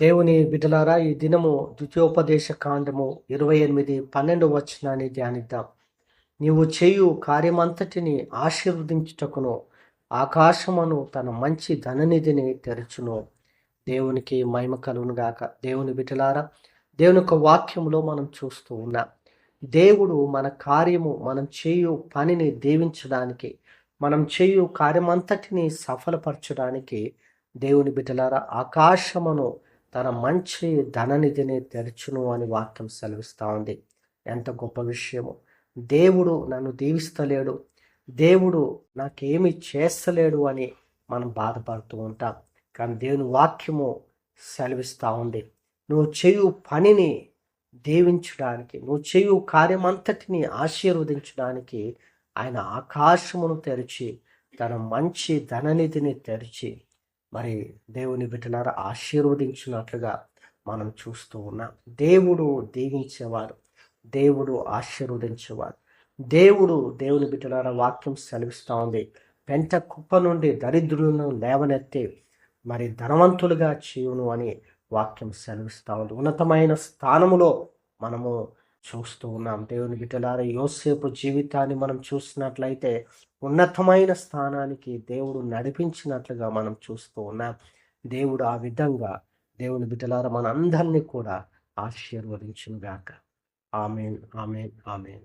దేవుని బిడ్డలారా ఈ దినము ద్వితీయోపదేశ కాండము ఇరవై ఎనిమిది పన్నెండు వచనాన్ని ధ్యానిద్దాం. నీవు చేయు కార్యమంతటిని ఆశీర్వదించుటకును ఆకాశమును తన మంచి ధననిధిని తెరచును. దేవునికి మహిమ కలుగును గాక. దేవుని బిడ్డలారా దేవుని యొక్క వాక్యంలో మనం చూస్తూ ఉన్నాం దేవుడు మన కార్యము మనం చేయు పనిని దీవించడానికి మనం చేయు కార్యమంతటిని సఫలపరచడానికి దేవుని బిడ్డలారా ఆకాశమును తన మంచి ధననిధిని తెరచును అని వాక్యం సెలవిస్తూ ఉంది. ఎంత గొప్ప విషయము. దేవుడు నన్ను దీవిస్తలేడు. దేవుడు నాకేమి చేస్తలేడు అని మనం బాధపడుతూ ఉంటాం. కానీ దేవుని వాక్యము సెలవిస్తూ ఉంది. నువ్వు చేయు పనిని దీవించడానికి నువ్వు చేయు కార్యమంతటిని ఆశీర్వదించడానికి ఆయన ఆకాశమును తెరిచి తన మంచి ధననిధిని తెరిచి మరి దేవుని బిడ్డలారా ఆశీర్వదించినట్లుగా మనం చూస్తూ ఉన్నాం. దేవుడు దీవించేవారు దేవుడు ఆశీర్వదించేవారు. దేవుడు దేవుని బిడ్డలారా వాక్యం సెలవిస్తూ ఉంది. పెంట కుప్ప నుండి దరిద్రులను లేవనెత్తి మరి ధనవంతులుగా చేయును అని వాక్యం సెలవిస్తూ ఉంది. ఉన్నతమైన స్థానములో మనము చూస్తూ ఉన్నాం. దేవుని బిడ్డలారా యోసేపు జీవితాన్ని మనం చూసినట్లయితే ఉన్నతమైన స్థానానికి దేవుడు నడిపించినట్లుగా మనం చూస్తూ ఉన్నాం. దేవుడు ఆ విధంగా దేవుని బిడ్డలారా మన అందరినీ కూడా ఆశీర్వదించుగాక ఆమెన్ ఆమెన్ ఆమెన్.